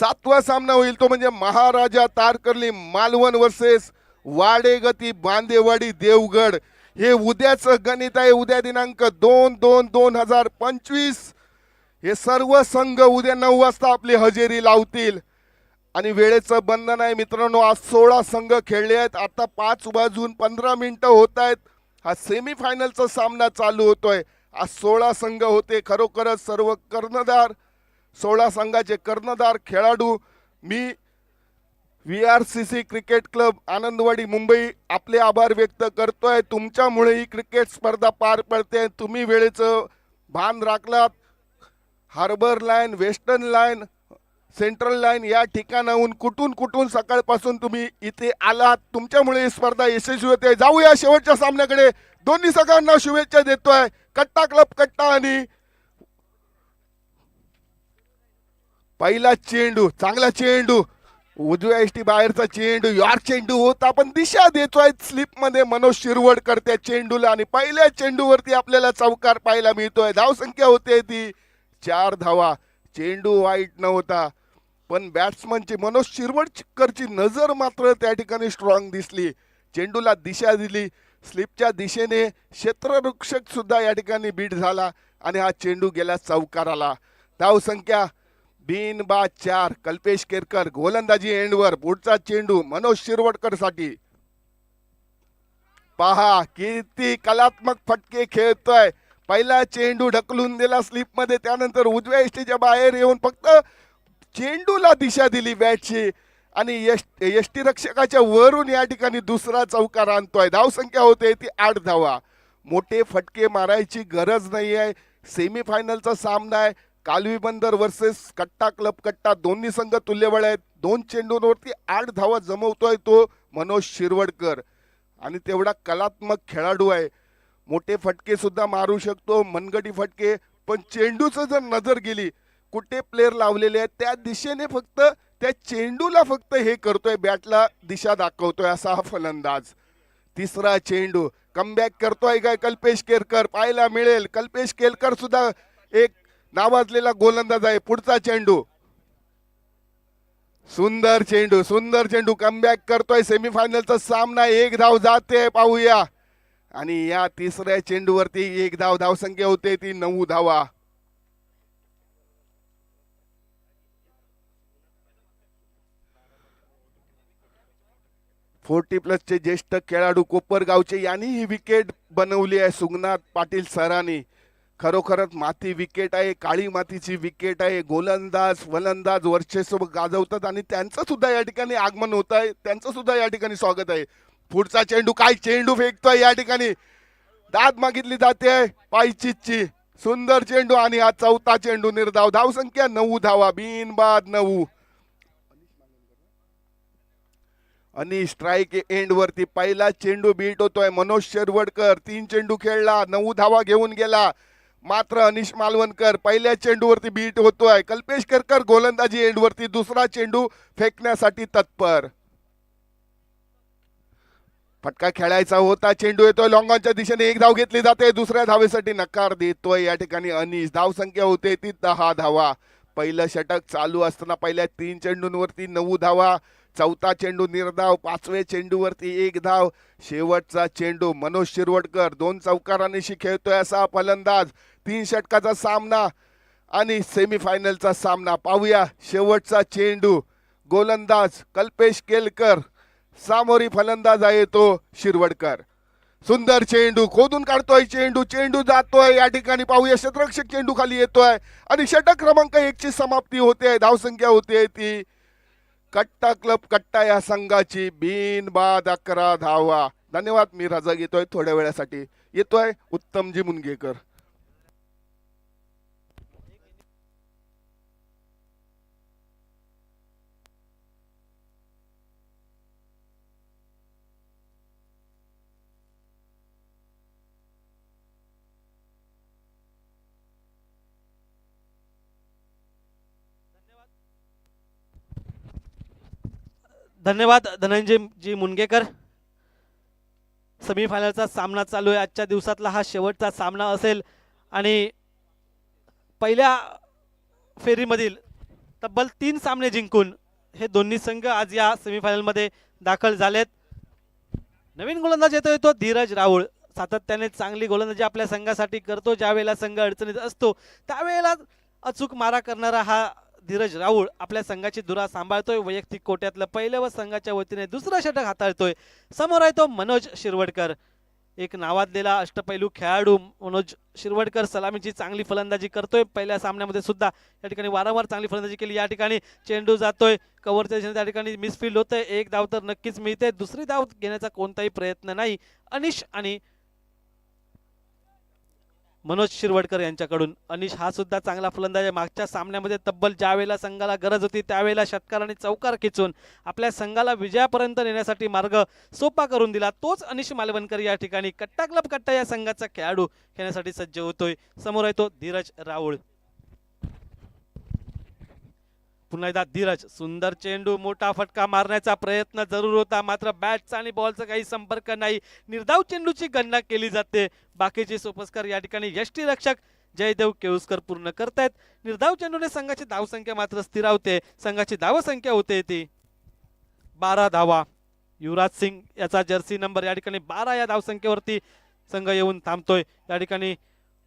सातवा सामना होईल तो म्हणजे महाराजा तारकर्ली मालवण वर्सेस वाडेगती बांदेवाडी देवगड. हे उद्याचं गणित आहे. उद्या दिनांक दोन दोन दोन हजार पंचवीस. हे सर्व संघ उद्या नऊ वाजता आपली हजेरी लावतील. आणि वेळेचं बंधन आहे मित्रांनो आज सोळा संघ खेळले आहेत. आता पाच वाजून पंधरा मिनिटं होत आहेत. हा सेमीफायनलचा सामना चालू होतोय. आज सोळा संघ होते. खरोखरच सर्व कर्णधार सोळा संघाचे कर्णधार खेळाडू मी V R C C cricket club Anandwadi Mumbai. आपले आभार व्यक्त करतोय. तुमच्यामुळे ही क्रिकेट स्पर्धा पार पडते तुम्ही वेळेचं भान राखलात. Harbour line western line central line या ठिकाणाहून कुठून कुठून सकाळपासून तुम्ही इथे आलात? तुमच्यामुळे ही स्पर्धा यशस्वी होते. जाऊया शेवटच्या सामन्याकडे. दोन्ही सगळ्यांना शुभेच्छा देतोय. कट्टा क्लब कट्टा आणि पहिला चेंडू चांगला चेंडू. उजव्या एसटी बाहेरचा चेंडू यॉर्क चेंडू होता पण दिशा देतोय स्लिपमध्ये मनोज शिरवडकर त्या चेंडूला आणि पहिल्या चेंडूवरती आपल्याला चौकार पाहायला मिळतोय. धावसंख्या होते ती चार धावा. चेंडू वाईट नव्हता पण बॅट्समनची मनोज शिरवडकरची नजर मात्र त्या ठिकाणी स्ट्रॉंग दिसली. चेंडूला दिशा दिली. स्लिपच्या दिशेने क्षेत्ररक्षक सुद्धा या ठिकाणी बीट झाला आणि हा चेंडू गेला चौकाराला. धावसंख्या बिन बा चार कल्पेश केरकर गोलंदाजी एंडवर पुढचा चेंडू मनोज शिरवडकरसाठी पहा किती कलात्मक फटके खेळतोय. पहिला चेंडू ढकलून दिला स्लिपमध्ये त्यानंतर उजव्या एसटीच्या बाहेर येऊन फक्त चेंडूला दिशा दिली बॅटची. आणि यश यष्टी रक्षकाच्या वरून या ठिकाणी दुसरा चौकार आणतोय. धावसंख्या होते ती आठ धावा. मोठे फटके मारायची गरज नाही आहे सेमीफायनलचा सामना आहे. कालवी बंदर वर्सेस कट्टा क्लब कट्टा दोन्ही संघ तुल्यबळ आहेत. दोन चेंडूंवरती आठ धावा जमवतोय तो मनोज शिरवडकर. आणि तेवढा कलात्मक खेळाडू आहे. मोठे फटके सुद्धा मारू शकतो मनगटी फटके. पण चेंडूचं जर नजर गेली कुठे प्लेअर लावलेले आहेत त्या दिशेने फक्त त्या चेंडूला फक्त हे करतोय बॅटला दिशा दाखवतोय असा हा फलंदाज. तिसरा चेंडू. कमबॅक करतोय काय कल्पेश केरकर? पाहायला मिळेल. कल्पेश केरकर सुद्धा एक नावाजलेला गोलंदाज आहे. पुढचा चेंडू. सुंदर चेंडू सुंदर चेंडू. कमबॅक करतोय सेमीफायनलचा सामना. एक धाव जाते पाहूया. आणि या तिसऱ्या चेंडूवरती एक धाव धावसंख्या होते ती नऊ धावा. फोर्टी प्लसचे ज्येष्ठ खेळाडू कोपरगावचे यांनी ही विकेट बनवली आहे. सुगनाथ पाटील सरांनी. खरोखरच माती विकेट आहे काळी मातीची विकेट आहे गोलंदाज फलंदाज वर्चस्व गाजवतात आणि त्यांचं सुद्धा या ठिकाणी आगमन होत आहे. त्यांचं सुद्धा या ठिकाणी स्वागत आहे. पुढचा चेंडू काय चेंडू फेकतोय या ठिकाणी? दाद मागितली जाते पायचीची सुंदर चेंडू आणि हा चौथा चेंडू निर्धाव. धावसंख्या नऊ धावा. बिनबाद नऊ. आणि स्ट्राईक एंड वरती पहिला चेंडू बीट होतोय. मनोज शिरवडकर तीन चेंडू खेळला. नऊ धावा घेऊन गेला. मात्र अनिश मालवणकर पहिल्या चेंडूवरती बीट होतोय. कल्पेश करकर गोलंदाजी एंड वरती दुसरा चेंडू फेकण्यासाठी तत्पर. फटका खेळायचा होता चेंडू येतोय. लॉंगॉनच्या दिशेने एक धाव घेतली जाते. दुसऱ्या धावेसाठी नकार देतोय. या ठिकाणी अनिश धाव संख्या होते. ती दहा धावा. पहिलं षटक चालू असताना पहिल्या तीन चेंडूंवरती नऊ धावा. चौथा चेंडू निर्धाव. पाचवे चेंडूवरती एक धाव. शेवटचा चेंडू मनोज शिरवडकर. दोन चौकारांनीशी खेळतोय असा फलंदाज. तीन षटकाचा सामना आणि सेमीफायनलचा सामना. पाहूया शेवटचा चेंडू. गोलंदाज कल्पेश केलकर सामोरी फलंदाज आहे तो शिरवडकर. सुंदर चेंडू खोदून काढतोय चेंडू चेंडू जातोय. या ठिकाणी पाहूया शतरक्षक चेंडू खाली येतोय आणि षटक क्रमांक एकची समाप्ती होते धावसंख्या होते ती. कट्टा क्लब कट्टा या संघाची बिन बाद अकरा धावा. धन्यवाद मी रजा घेतोय थोड्या वेळासाठी. येतोय उत्तमजी मुनगेकर. धन्यवाद धनंजय जी मुनगेकर. सेमीफायनलचा सामना चालू आहे. आजच्या दिवसातला हा शेवटचा सामना असेल. आणि पहिल्या फेरीमधील तब्बल तीन सामने जिंकून हे दोन्ही संघ आज या सेमीफायनलमध्ये दाखल झालेत. नवीन गोलंदाज येतो येतो धीरज राऊळ. सातत्याने चांगली गोलंदाजी आपल्या संघासाठी करतो. ज्यावेळेला संघ अडचणीत असतो त्यावेळेला अचूक मारा करणारा हा धीरज राऊळ आपल्या संघाची धुरा सांभाळतोय. वैयक्तिक कोट्यातलं पहिलं व संघाच्या वतीने दुसरं षटक हाताळतोय. समोर आहे तो मनोज शिरवडकर. एक नावाजलेला अष्टपैलू खेळाडू मनोज शिरवडकर सलामीची चांगली फलंदाजी करतोय. पहिल्या सामन्यामध्ये सुद्धा या ठिकाणी वारंवार चांगली फलंदाजी केली. या ठिकाणी चेंडू जातोय. कव्हरच्या दिशेने त्या ठिकाणी मिसफिल्ड होतंय. एक धाव तर नक्कीच मिळते. दुसरी धाव घेण्याचा कोणताही प्रयत्न नाही. अनिश आणि मनोज शिरवडकर यांच्याकडून. अनिश हा सुद्धा चांगला फलंदाज आहे. मागच्या सामन्यामध्ये तब्बल ज्या वेळेला संघाला गरज होती त्यावेळेला षटकार आणि चौकार खेचून आपल्या संघाला विजयापर्यंत नेण्यासाठी मार्ग सोपा करून दिला. तोच अनिश मालवणकर या ठिकाणी कट्टा क्लब कट्टा या संघाचा खेळाडू खेळण्यासाठी सज्ज होतोय. समोर आहे तो धीरज राऊळ. पुन्हा एकदा धीरज सुंदर चेंडू मोठा फटका मारण्याचा प्रयत्न जरूर होता. मात्र बॅटचा आणि बॉलचा काही संपर्क नाही. निर्धाव चेंडूची गणना केली जाते. बाकीचे सोपस्कर या ठिकाणी यष्टी रक्षक जयदेव केळुसकर पूर्ण करतायत. निर्धाव चेंडूने संघाची धावसंख्या मात्र स्थिरावते संघाची धावसंख्या होते ती बारा धावा. युवराज सिंग याचा जर्सी नंबर या ठिकाणी बारा या धावसंख्येवरती संघ येऊन थांबतोय. या ठिकाणी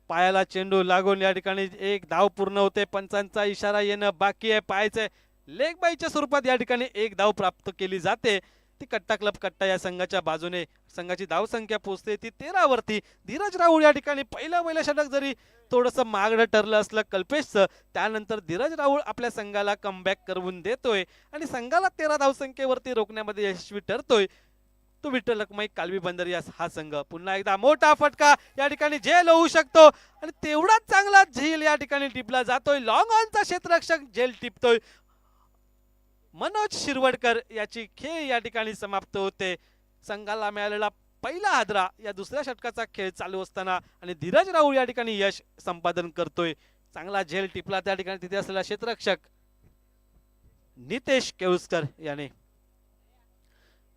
पायाला चेंडू लागून या ठिकाणी एक धाव पूर्ण होते. पंचांचा इशारा येणं बाकी आहे पायाचे लेग बाईच्या स्वरूपात या ठिकाणी एक धाव प्राप्त केली जाते. ती कट्टा क्लब कट्टा या संघाच्या बाजूने संघाची धावसंख्या पोहोचते. ती तेरावरती धीरज राहुल या ठिकाणी पहिलं पहिलं षटक जरी थोडंसं मागडं ठरलं असलं कल्पेशचं त्यानंतर धीरज राहुल आपल्या संघाला कमबॅक करवून देतोय आणि संघाला तेरा धावसंख्येवरती रोखण्यामध्ये यशस्वी ठरतोय. तो विठ्ठल रखमाई कालवी बंदर या हा संघ पुन्हा एकदा मोठा फटका या ठिकाणी झेल होऊ शकतो. आणि तेवढाच चांगला झेल या ठिकाणी टिपला जातोय. लॉंग ऑनचा क्षेत्ररक्षक झेल टिपतोय. मनोज शिरवडकर याची खेळ या ठिकाणी समाप्त होते. संघाला मिळालेला पहिला हादरा या दुसऱ्या षटकाचा खेळ चालू असताना आणि धीरज राहुल या ठिकाणी यश संपादन करतोय. चांगला झेल टिपला त्या ठिकाणी तिथे असलेला क्षेत्ररक्षक नितेश केळुसकर याने.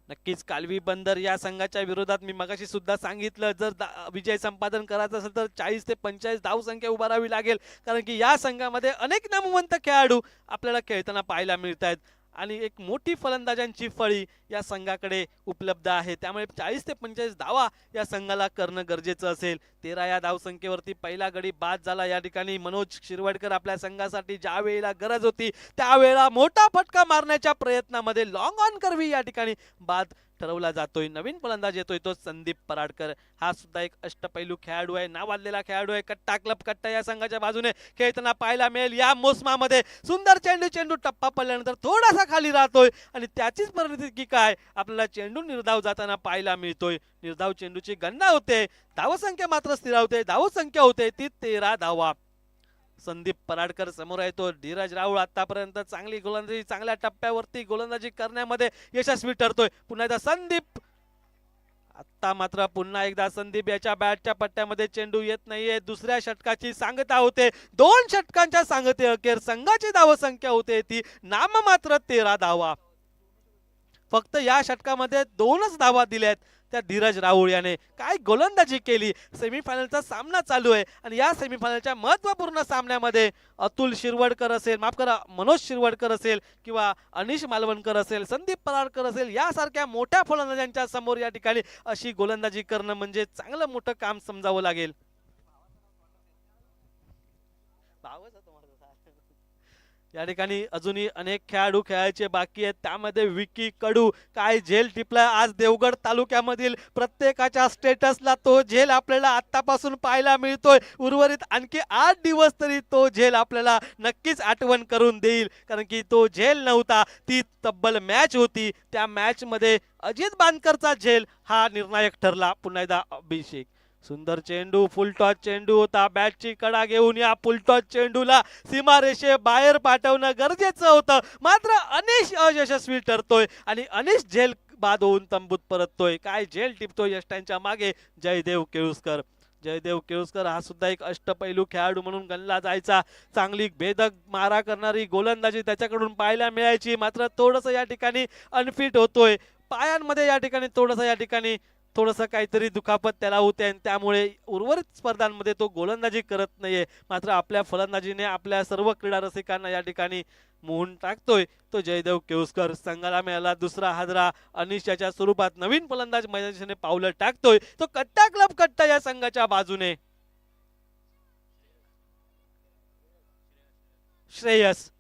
नक्कीच कालवी बंदर या संघाच्या विरोधात मी मगाशी सुद्धा सांगितलं जर विजय संपादन करायचं असेल तर चाळीस ते पंचेचाळीस धाव संख्या उभारावी लागेल. कारण की या संघामध्ये अनेक नामवंत खेळाडू आपल्याला खेळताना पाहायला मिळत आहेत आणि एक मोठी फलंदाजांची फळी या संघाकडे उपलब्ध आहे. त्यामुळे चाळीस ते पंचेचाळीस धावा या संघाला करणं गरजेचं असेल. तेरा या धावसंख्येवरती पहिला गडी बाद झाला. या ठिकाणी मनोज शिरवडकर आपल्या संघासाठी ज्या वेळेला गरज होती त्यावेळेला मोठा फटका मारण्याच्या प्रयत्नामध्ये लॉंग ऑन करवी या ठिकाणी बाद ठरवला जातोय. नवीन फलंदाज येतोय तो संदीप पराडकर. हा सुद्धा एक अष्टपैलू खेळाडू आहे. नावाजलेला खेळाडू आहे. कट्टा क्लब कट्टा या संघाच्या बाजूने खेळताना पाहायला मिळेल. या मोसमामध्ये सुंदर चेंडू चेंडू टप्पा पडल्यानंतर थोडासा खाली राहतोय. आणि त्याचीच परिस्थिती की काय? आपल्याला चेंडू निर्धाव जाताना पाहायला मिळतोय. निर्धाव चेंडूची गणना होते. धावसंख्या मात्र स्थिरावते धावसंख्या होते. ती तेरा धावा. संदीप पराडकर समोर आहे तो धीरज राहुल आतापर्यंत चांगली गोलंदाजी चांगल्या टप्प्यावरती गोलंदाजी करण्यामध्ये यशस्वी ठरतोय. पुन्हा एकदा संदीप. आता मात्र पुन्हा एकदा संदीप याच्या बॅटच्या पट्ट्यामध्ये चेंडू येत नाहीये. दुसऱ्या षटकाची सांगता होते. दोन षटकांच्या सांगते अखेर संघाची धावसंख्या होते. ती नाम मात्र तेरा धावा. फक्त या षटकामध्ये दोनच धावा दिल्यात. त्या धीरज राहुळ याने काय गोलंदाजी केली? सेमीफायनलचा सामना चालू आहे आणि या सेमीफायनलच्या महत्त्वपूर्ण सामन्यामध्ये अतुल शिरवडकर असेल माफ करा मनोज शिरवडकर असेल किंवा अनिश मालवणकर असेल संदीप पराडकर असेल यासारख्या मोठ्या फलंदाजांच्या समोर या ठिकाणी अशी गोलंदाजी करणं म्हणजे चांगलं मोठं काम समजावं लागेल. या ठिकाणी अजूनही अनेक खेळाडू खेळायचे बाकी आहेत. त्यामध्ये विकी कडू काय झेल टिपलाय आज देवगड तालुक्यामधील प्रत्येकाच्या स्टेटसला तो झेल आपल्याला आत्तापासून पाहायला मिळतोय. उर्वरित आणखी आठ दिवस तरी तो झेल आपल्याला नक्कीच आठवण करून देईल. कारण की तो झेल नव्हता ती तब्बल मॅच होती. त्या मॅचमध्ये अजित बांदकरचा झेल हा निर्णायक ठरला. पुन्हा एकदा अभिषेक. सुंदर चेंडू फुलटॉच चेंडू होता. बॅटची कडा घेऊन या फुलटॉच चेंडूला सीमारेषे बाहेर पाठवणं गरजेचं होतं. मात्र अनिश अयशस्वी ठरतोय आणि अनिश झेल बाद होऊन तंबूत परततोय. काय झेल टिपतोय यष्टांच्या मागे? जयदेव केळुसकर. जयदेव केळुसकर हा सुद्धा एक अष्टपैलू खेळाडू म्हणून गणला जायचा. चांगली भेदक मारा करणारी गोलंदाजी त्याच्याकडून पाहायला मिळायची. मात्र थोडंसं या ठिकाणी अनफिट होतोय. पायांमध्ये या ठिकाणी थोडंसं या ठिकाणी थोडंसं काहीतरी दुखापत त्याला होते आणि त्यामुळे उर्वरित स्पर्धांमध्ये तो गोलंदाजी करत नाहीये. मात्र आपल्या फलंदाजीने आपल्या सर्व क्रीडा रसिकांना या ठिकाणी मोहून टाकतोय. तो जयदेव केवसकर संघाला मिळाला दुसरा हादरा. अनिश याच्या स्वरूपात नवीन फलंदाज मैदानाने पावलं टाकतोय. तो कट्टा क्लब कट्टा या संघाच्या बाजूने. श्रेयस.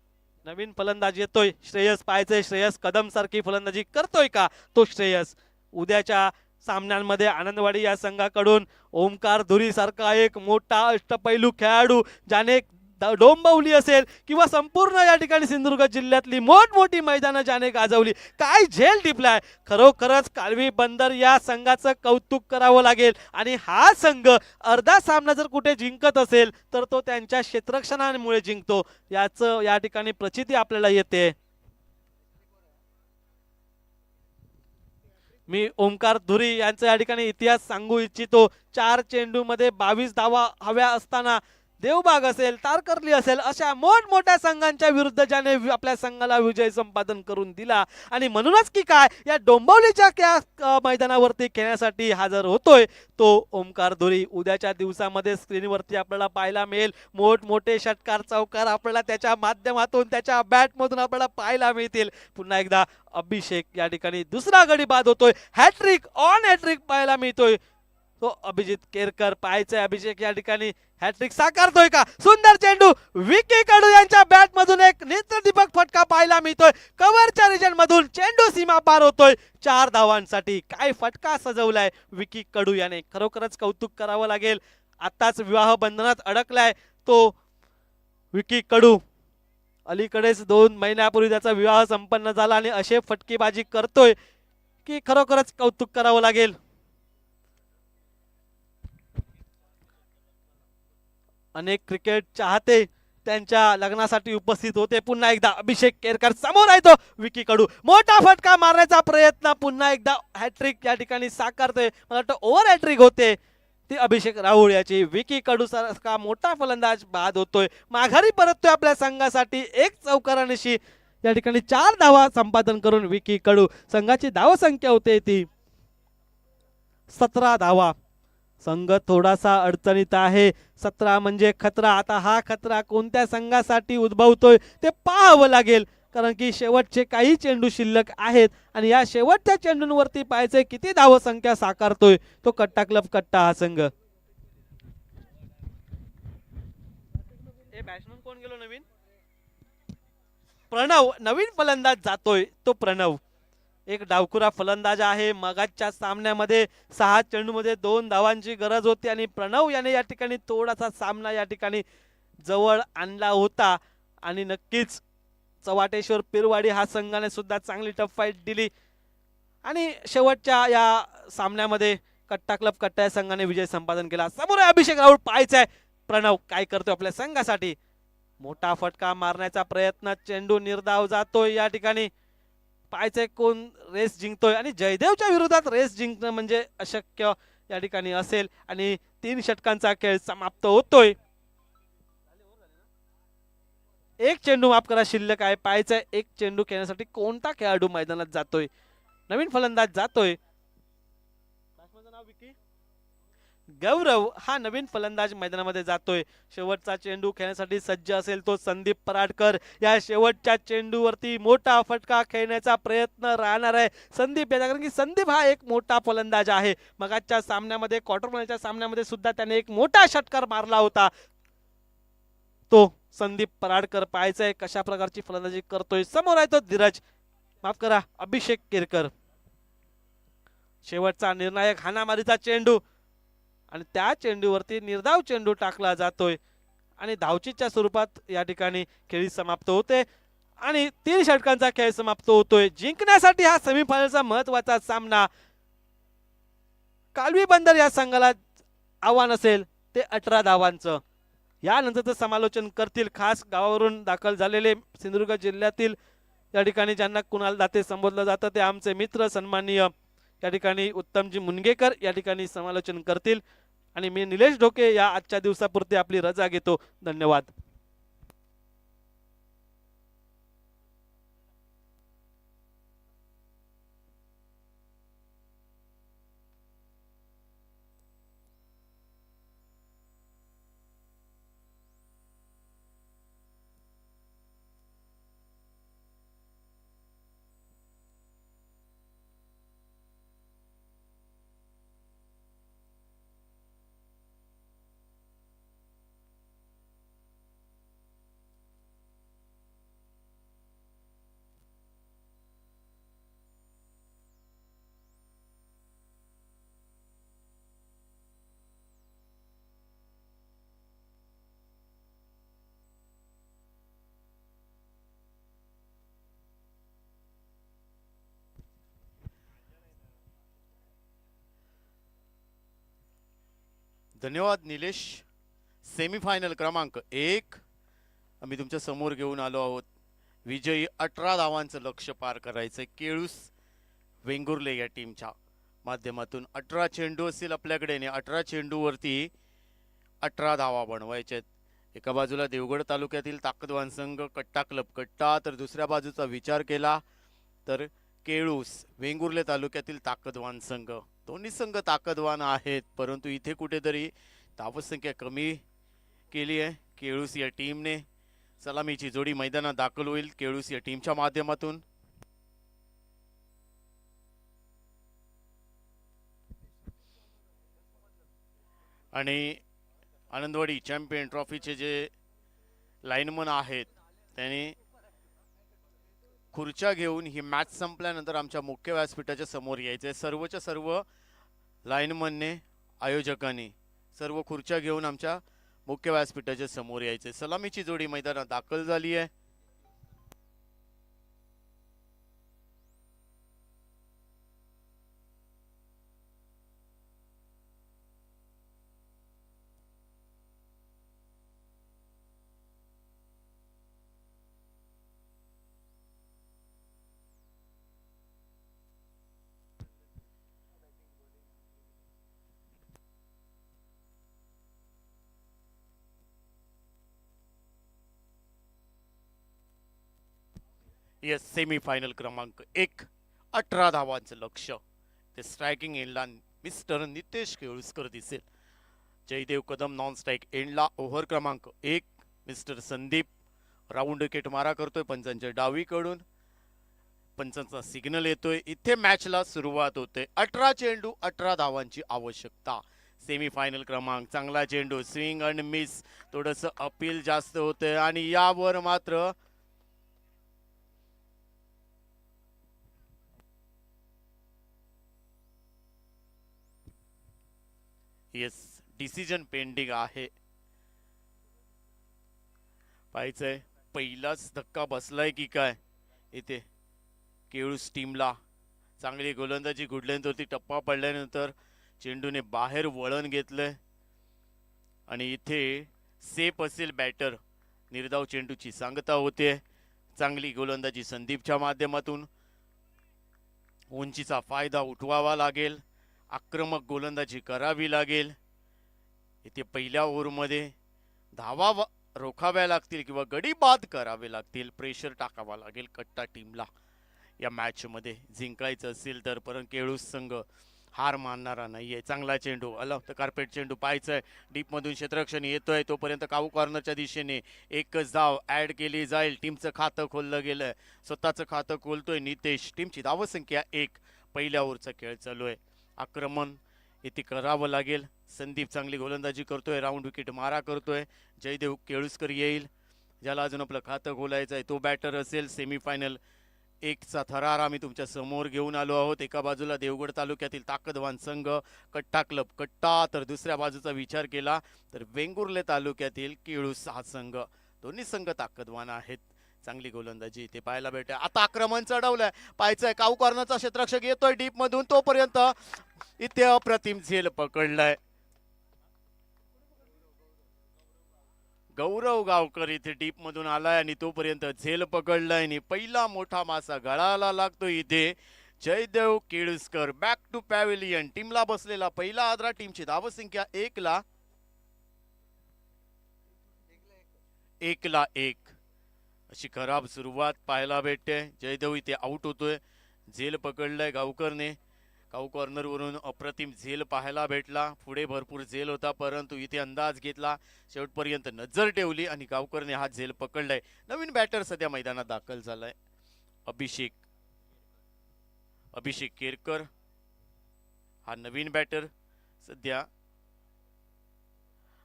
नवीन फलंदाज येतोय. श्रेयस पाहायचंय. श्रेयस कदम सारखी फलंदाजी करतोय का? तो श्रेयस. उद्याच्या सामन्यांमध्ये आनंदवाडी या संघाकडून ओमकार धुरीसारखा एक मोठा अष्टपैलू खेळाडू ज्याने डोंबवली असेल किंवा संपूर्ण या ठिकाणी सिंधुदुर्ग जिल्ह्यातली मोठमोठी मैदानं ज्याने गाजवली काय झेल टिपलाय? खरोखरच कालवी बंदर या संघाचं कौतुक करावं लागेल. आणि हा संघ अर्धा सामना जर कुठे जिंकत असेल तर तो त्यांच्या क्षेत्रक्षणामुळे जिंकतो. याचं या ठिकाणी प्रचिती आपल्याला येते. मी ओमकार धुरी यांचा या ठिकाणी इतिहास सांगू इच्छितो. चार चेंडूमध्ये बावीस धावा हव्या असताना देवबाग असेल तारकर्ली असेल अशा मोठमोठ्या संघांच्या विरुद्ध ज्याने आपल्या संघाला विजय संपादन करून दिला. आणि म्हणूनच की काय या डोंबवलीच्या त्या मैदानावरती खेळण्यासाठी हजर होतोय तो ओमकार धुरी उद्याच्या दिवसामध्ये स्क्रीनवरती आपल्याला पाहायला मिळेल. मोठमोठे षटकार चौकार आपल्याला त्याच्या माध्यमातून त्याच्या बॅटमधून आपल्याला पाहायला मिळतील. पुन्हा एकदा अभिषेक या ठिकाणी दुसरा गडी बाद होतोय. हॅट्रिक ऑन हॅट्रिक पाहायला मिळतोय. तो अभिजित केरकर पाहायचंय. अभिषेक या ठिकाणी हॅट्रिक साकारतोय का? सुंदर चेंडू विकी कडू यांच्या बॅट मधून एक नेत्रदीपक फटका पाहायला मिळतोय. कव्हरच्या रिजन मधून चेंडू सीमा पार होतोय. चार धावांसाठी काय फटका सजवलाय? विकी कडू याने खरोखरच कौतुक करावं लागेल. आताच विवाह बंधनात अडकलाय तो विकी कडू. अलीकडेच दोन महिन्यापूर्वी त्याचा विवाह संपन्न झाला आणि असे फटकेबाजी करतोय की खरोखरच कौतुक करावं लागेल. अनेक क्रिकेट चाहते त्यांच्या लग्नासाठी उपस्थित होते. पुन्हा एकदा अभिषेक केरकर समोर आहे तो विकी कडू मोठा फटका मारण्याचा प्रयत्न पुन्हा एकदा हॅट्रिक या ठिकाणी साकारतोय. मला वाटतं ओव्हर हॅट्रिक होते. ती अभिषेक राहुल याची विकी कडू सारखा मोठा फलंदाज बाद होतोय. माघारी परततोय आपल्या संघासाठी. एक चौकारानिशी या ठिकाणी चार धावा संपादन करून विकी कडू संघाची धावसंख्या होते ती सतरा धावा. संघ थोडासा अडचणीत आहे. सतरा म्हणजे खतरा. आता हा खतरा कोणत्या संघासाठी उद्भवतोय ते पाहावं लागेल. कारण की शेवटचे काही चेंडू शिल्लक आहेत आणि या शेवटच्या चेंडूंवरती पाहायचे किती धावसंख्या साकारतोय. तो कट्टा क्लब कट्टा हा संघ. बॅट्समन कोण गेलो नवीन? प्रणव. नवीन फलंदाज जातोय तो प्रणव. एक डावकुरा फलंदाज आहे. मगाच्या सामन्यामध्ये सहा चेंडूमध्ये दोन धावांची गरज होती आणि प्रणव याने या ठिकाणी थोडासा सामना या ठिकाणी जवळ आणला होता. आणि नक्कीच चवाटेश्वर पिरवाडी हा संघाने सुद्धा चांगली टफ फाईट दिली. आणि शेवटच्या या सामन्यामध्ये कट्टा क्लब कट्टा या संघाने विजय संपादन केला. समोर अभिषेक राऊत पाहायचा आहे. प्रणव काय करतोय आपल्या संघासाठी? मोठा फटका मारण्याचा प्रयत्न चेंडू निर्धाव जातोय या ठिकाणी. पाहायचंय कोण रेस जिंकतोय. आणि जयदेवच्या विरोधात रेस जिंकणं म्हणजे अशक्य या ठिकाणी असेल. आणि तीन षटकांचा खेळ समाप्त होतोय. एक चेंडू माफ करा शिल्लक आहे. पाहायचंय एक चेंडू खेळण्यासाठी कोणता खेळाडू मैदानात जातोय? नवीन फलंदाज जातोय. गौरव हा नवीन फलंदाज मैदानामध्ये जातोय. शेवटचा चेंडू खेळण्यासाठी सज्ज असेल तो संदीप पराडकर. या शेवटच्या चेंडूवरती मोठा फटका खेळण्याचा प्रयत्न राहणार आहे संदीप याचा. कारण की संदीप हा एक मोठा फलंदाज आहे. मगाच्या सामन्यामध्ये क्वार्टर फायनलच्या सामन्यामध्ये सुद्धा त्याने एक मोठा षटकार मारला होता. तो संदीप पराडकर पाहायचंय कशा प्रकारची फलंदाजी करतोय. समोर आहे तो धीरज. माफ करा अभिषेक केरकर. शेवटचा निर्णायक हाणामारीचा चेंडू. आणि त्या चेंडूवरती निर्धाव चेंडू टाकला जातोय. आणि धावचीच्या स्वरूपात या ठिकाणी खेळी समाप्त होते. आणि तीन षटकांचा खेळ समाप्त होतोय. जिंकण्यासाठी हा सेमीफायनलचा महत्त्वाचा सामना. कालवी बंदर या संघाला आव्हान असेल ते अठरा धावांचं. यानंतरचं समालोचन करतील खास गावावरून दाखल झालेले सिंधुदुर्ग जिल्ह्यातील या ठिकाणी ज्यांना कुणाल दाते संबोधलं जातं ते आमचे मित्र सन्माननीय या ठिकाणी उत्तमजी मुनगेकर या ठिकाणी समालोचन करतील. आणि मी निलेश ढोके या आजच्या दिवसापुरती आपली रजा घेतो. धन्यवाद. धन्यवाद निलेश. सेमीफायनल क्रमांक एक. आम्ही तुमच्यासमोर घेऊन आलो आहोत. विजयी अठरा धावांचं लक्ष पार करायचं आहे केळूस वेंगुर्ले या टीमच्या माध्यमातून. अठरा चेंडू असतील आपल्याकडे आणि अठरा चेंडूवरती अठरा धावा बनवायच्या आहेत एका बाजूला देवगड तालुक्यातील ताकदवान संघ कट्टा क्लब कट्टा. तर दुसऱ्या बाजूचा विचार केला तर केळूस वेंगुर्ले तालुक्यातील ताकदवान संघ. दोन्ही संघ ताकदवान आहेत परंतु इथे कुठेतरी धावसंख्या कमी केली आहे. केळूस या टीमने सलामीची जोडी मैदानात दाखल होईल. केळूस या टीमच्या माध्यमातून. आणि आनंदवाडी चॅम्पियन ट्रॉफीचे जे लाईनमन आहेत त्यांनी खुर्च्या घेऊन ही मॅच संपल्यानंतर आमच्या मुख्य व्यासपीठाच्या समोर यायचे सर्वच्या सर्व लाईनमनने आयोजकांनी सर्व खुर्च्या घेऊन आमच्या मुख्य व्यासपीठाच्या समोर यायचे सलामीची जोडी मैदानात दाखल झाली आहे या सेमी फायनल क्रमांक एक अठरा धावांचं लक्ष. ते स्ट्रायकिंग एंडला मिस्टर नितेश केळुसकर दिसेल. जयदेव कदम नॉन स्ट्राईक एंडला ओव्हर क्रमांक एक मिस्टर संदीप. राऊंड विकेट मारा करतोय पंचांच्या डावीकडून. पंचांचा सिग्नल येतोय. इथे मॅचला सुरुवात होते. अठरा चेंडू अठरा धावांची आवश्यकता. सेमी फायनल क्रमांक चांगला चेंडू स्विंग अँड मिस थोडंसं अपील जास्त होतंय. आणि यावर मात्र येस डिसिजन पेंडिंग आहे. पाहायचंय पहिलाच धक्का बसलाय की काय? इथे केळूस टीमला चांगली गोलंदाजी गुडल्यानंतरती टप्पा पडल्यानंतर चेंडूने बाहेर वळण घेतलंय. आणि इथे सेफ असेल बॅटर निर्धाव चेंडूची सांगता होते. चांगली गोलंदाजी संदीपच्या माध्यमातून. उंचीचा फायदा उठवावा लागेल. आक्रमक गोलंदाजी करावी लागेल. इथे पहिल्या ओव्हरमध्ये धावा रोखाव्या लागतील किंवा गडी बाद करावे लागतील. प्रेशर टाकावा लागेल कट्टा टीमला. या मॅचमध्ये जिंकायचं असेल तर परत केळूस संघ हार मानणारा नाहीये. चांगला चेंडू आला तर कार्पेट चेंडू पाहायचंय. डीपमधून क्षेत्रक्षणी येतोय. तोपर्यंत काऊ कॉर्नरच्या दिशेने एकच धाव ॲड केली जाईल. टीमचं खातं खोललं गेलंय. स्वतःचं खातं खोलतोय नितेश. टीमची धावसंख्या एक. पहिल्या ओव्हरचा खेळ चालू आहे. आक्रमण. इथे करावं लागेल. संदीप चांगली गोलंदाजी करतोय. राऊंड विकेट मारा करतोय. जयदेव केळुसकर येईल. ज्याला अजून आपलं खातं खोलायचं आहे तो बॅटर असेल. सेमीफायनल एकचा थरार आम्ही तुमच्यासमोर घेऊन आलो आहोत. एका बाजूला देवगड तालुक्यातील ताकदवान संघ कट्टा क्लब कट्टा. तर दुसऱ्या बाजूचा विचार केला तर वेंगुर्ले तालुक्यातील केळूस हा संघ. दोन्ही संघ ताकदवान आहेत. चांगली गोलंदाजी इथे पाहायला भेटते. आता आक्रमण चढवलंय. पाहायचंय काऊ कॉर्नरचा क्षेत्रक्षक येतोय डीप मधून तोपर्यंत इथे अप्रतिम झेल पकडलाय. गौरव गावकर इथे डीप मधून आलाय आणि तोपर्यंत झेल पकडलाय आणि पहिला मोठा मासा गळाला लागतो इथे. Jaidev Keluskar back to pavilion टीमला बसलेला पहिला आदरा टीमची धावसंख्या एकला. एकला एक. अशी खराब सुरुवात पाहायला भेटते. जयदेव इथे आउट होतोय. झेल पकडलाय गावकरने. काऊ कॉर्नरवरून अप्रतिम झेल पाहायला भेटला. पुढे भरपूर झेल होता परंतु इथे अंदाज घेतला. शेवटपर्यंत नजर ठेवली आणि गावकरने हा झेल पकडलाय. नवीन बॅटर सध्या मैदानात दाखल झालाय. अभिषेक अभिषेक केरकर हा नवीन बॅटर सध्या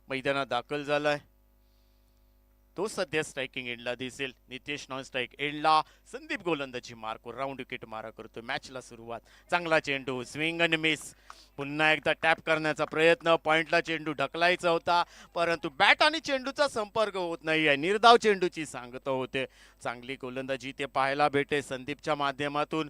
मैदानात दाखल झालाय. तो सध्या स्ट्रायकिंग एंडला दिसेल. नितेश नॉन स्ट्राईक एंडला. संदीप गोलंदाजी मारको राऊंड विकेट मारा करतो मॅचला सुरुवात. चांगला चेंडू स्विंग आणि मिस पुन्हा एकदा टॅप करण्याचा प्रयत्न. पॉईंटला चेंडू ढकलायचा होता. परंतु बॅट आणि चेंडूचा संपर्क होत नाही आहे. निर्धाव चेंडूची सांगता होते. चांगली गोलंदाजी ते पाहायला भेटे संदीपच्या माध्यमातून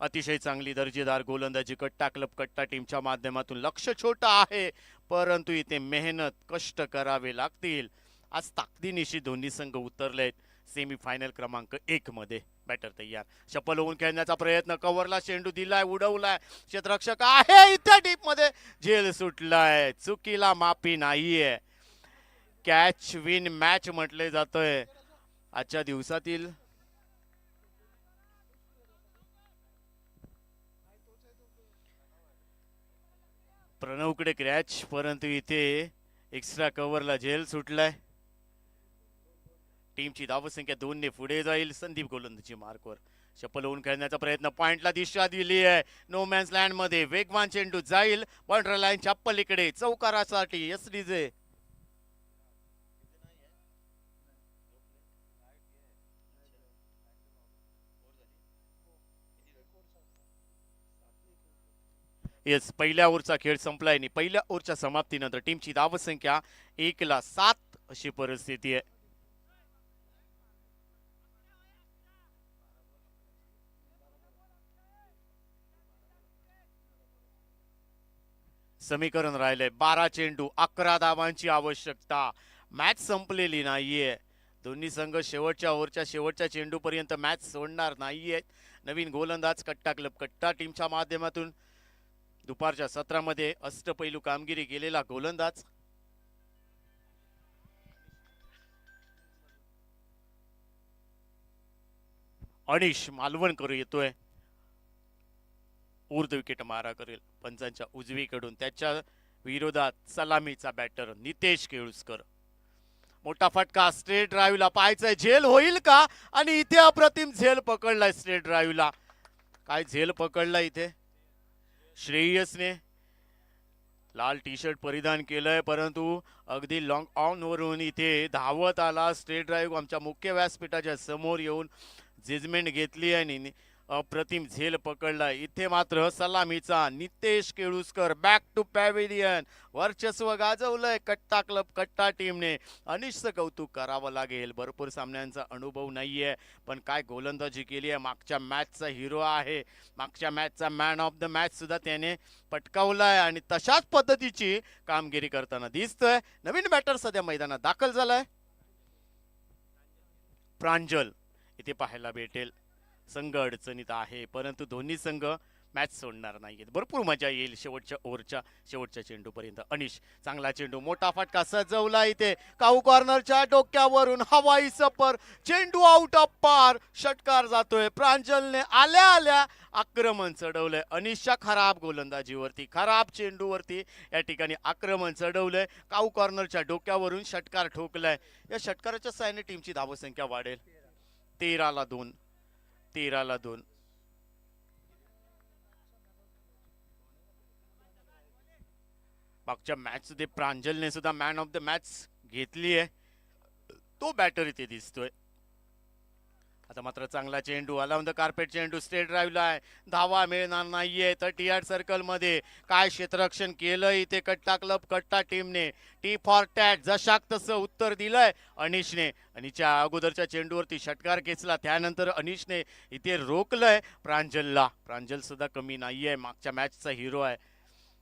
अतिशय चांगली दर्जेदार गोलंदाजी. कट्टा क्लब कट्टा टीमच्या माध्यमातून लक्ष छोटं आहे. परंतु इथे मेहनत कष्ट करावे लागतील. आज ताकदीनिशी दोन्ही संघ उतरले आहेत सेमीफायनल क्रमांक एकमध्ये बॅटर तयार. चप्पल होऊन खेळण्याचा प्रयत्न कव्हरला चेंडू दिलाय उडवलाय. क्षेत्ररक्षक आहे इथे डीपमध्ये झेल सुटलाय. चुकीला माफी नाहीये. कॅच विन मॅच म्हटले जातोय. आजच्या दिवसातील प्रणवकडे क्रॅच परंतु इथे एक्स्ट्रा कव्हरला झेल सुटलाय. टीमची धावसंख्या दोनने पुढे जाईल. संदीप गोलंदाजी मार्कवर. चप्पल होऊन खेळण्याचा प्रयत्न. पॉइंटला दिशा दिली आहे. नो मॅन्स लँडमध्ये वेगवान चेंडू जाईल. बाउंड्री लाईन चप्पल इकडे चौकारासाठी एस डीजे येस पहिल्या ओव्हरचा खेळ संपलाय आणि पहिल्या ओव्हरच्या समाप्तीनंतर टीमची धावसंख्या एकला सात अशी परिस्थिती आहे. समीकरण राहिलंय बारा चेंडू अकरा धावांची आवश्यकता. मॅच संपलेली नाहीये. दोन्ही संघ शेवटच्या ओव्हरच्या शेवटच्या चेंडूपर्यंत मॅच सोडणार नाहीयेत नवीन गोलंदाज कट्टा क्लब कट्टा टीमच्या माध्यमातून. दुपारच्या सत्रामध्ये अष्टपैलू कामगिरी केलेला गोलंदाज. अनिश मालवणकर येतोय. ऊर्ध विकेट मारा करेल पंचांच्या उजवीकडून. त्याच्या विरोधात सलामीचा बॅटर नितेश केळुसकर. मोठा फटका स्ट्रेट ड्राईव्हला पाहायचंय झेल होईल का? आणि इथे अप्रतिम झेल पकडलाय स्ट्रेट ड्राईव्हला. काय झेल पकडला इथे? श्रेयसने. लाल टी शर्ट परिधान केलंय परंतु अगदी लॉंग ऑन वरून इथे धावत आला स्ट्रेट ड्राईव्ह. आमच्या मुख्य व्यासपीठाच्या समोर येऊन जजमेंट घेतली आणि अप्रतिम झेल पकडला. इथे मात्र सलामीचा Nitesh Keluskar back to pavilion वर्चस्व गाजवलंय कट्टा क्लब कट्टा टीमने अनिशचं कौतुक करावं लागेल. भरपूर सामन्यांचा अनुभव नाहीये. पण काय गोलंदाजी केली आहे. मागच्या मॅचचा हिरो आहे. मागच्या मॅचचा मॅन ऑफ द मॅच सुद्धा त्याने पटकावलाय. आणि तशाच पद्धतीची कामगिरी करताना दिसतोय. नवीन बॅटर सध्या मैदानात दाखल झालाय. प्रांजल इथे पाहायला भेटेल. संघ अडचणीत आहे. परंतु दोन्ही संघ मॅच सोडणार नाहीयेत. भरपूर मजा येईल शेवटच्या ओव्हरच्या शेवटच्या चेंडूपर्यंत. अनिश चांगला चेंडू मोठा फटका सजवला इथे. काऊ कॉर्नरच्या डोक्यावरून हवाई सपर चेंडू आउट ऑफ पार षटकार जातोय. प्रांजलने आल्या आल्या आक्रमण चढवलंय. अनिशच्या खराब गोलंदाजीवरती खराब चेंडूवरती या ठिकाणी आक्रमण चढवलंय. काऊ कॉर्नरच्या डोक्यावरून षटकार ठोकलाय. या षटकाराच्या साहाय्याने टीमची धावसंख्या वाढेल. तेराला दोन. तेराला दोन. मागच्या मॅच प्रांजलने सुद्धा मॅन ऑफ द मॅच घेतली आहे तो बॅटर इथे दिसतोय. आता मात्र चांगला चेंडू आला द कार्पेट चेंडू स्टेट ड्राईव्हला आहे. धावा मिळणार नाहीये. तर टी आर सर्कलमध्ये काय क्षेत्ररक्षण केलं इथे कट्टा क्लब कट्टा टीमने टी फॉर टॅट जशाक तसं उत्तर दिलंय अनिशने. अनिशच्या अगोदरच्या चेंडूवरती षटकार खेचला. त्यानंतर अनिशने इथे रोखलंय प्रांजलला. प्रांजल सुद्धा कमी नाहीये. मागच्या मॅचचा हिरो आहे.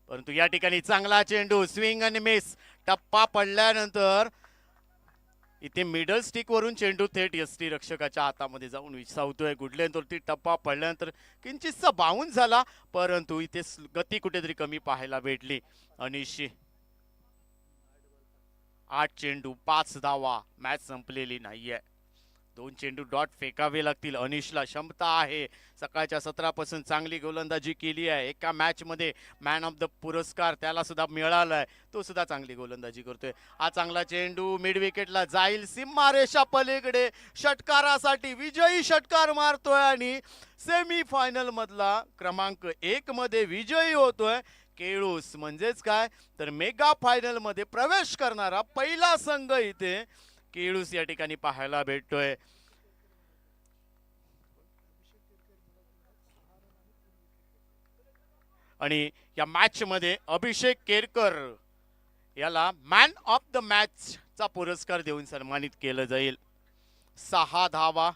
परंतु या ठिकाणी चांगला चेंडू स्विंग आणि मिस टप्पा पडल्यानंतर इथे मिडल स्टिकवरून चेंडू थेट यष्टी रक्षकाच्या हातामध्ये जाऊन विसावतोय. ती टप्पा पडल्यानंतर किंचितसा बाउन्स झाला परंतु इथे गती कुठेतरी कमी पाहायला भेटली. अनिशी आठ चेंडू पाच धावा. मॅच संपलेली नाहीये. दोन चेंडू डॉट फेकावे लागतील. अनिशला क्षमता आहे. सकाळच्या सत्रापासून चांगली गोलंदाजी केली आहे. एका मॅचमध्ये मॅन ऑफ द पुरस्कार त्याला सुद्धा मिळालाय. तो सुद्धा चांगली गोलंदाजी करतोय. हा चांगला चेंडू मिड विकेटला जाईल. सीमा रेषा पलीकडे. षटकारासाठी विजयी षटकार मारतोय आणि सेमी मधला क्रमांक एकमध्ये विजयी होतोय. केळूस म्हणजेच काय? तर मेगा फायनलमध्ये प्रवेश करणारा पहिला संघ इथे केळूस या ठिकाणी पाहायला भेटतोय. आणि या मॅच मध्ये अभिषेक केरकर याला मॅन ऑफ द मॅच चा पुरस्कार देऊन सन्मानित केलं जाईल. सहा धावा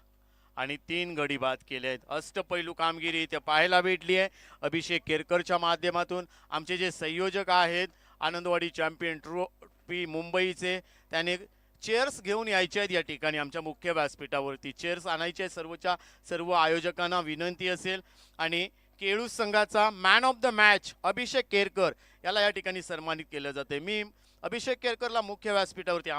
आणि तीन गडी बाद केले आहेत. अष्टपैलू कामगिरी इथे पाहायला भेटली आहे. अभिषेक केरकरच्या माध्यमातून आमचे जे संयोजक आहेत आनंदवाडी चॅम्पियन ट्रॉफी मुंबईचे त्याने चेअर्स घेऊन यायचे आहेत या ठिकाणी आमच्या मुख्य व्यासपीठावरती. चेअर्स आणायचे आहेत सर्वच्या सर्व आयोजकांना विनंती असेल. आणि केळू संघाचा man of the match Abhishek Kerkar याला या ठिकाणी सन्मानित केलं जाते. मी अभिषेक केरकरला मुख्य व्यासपीठावरती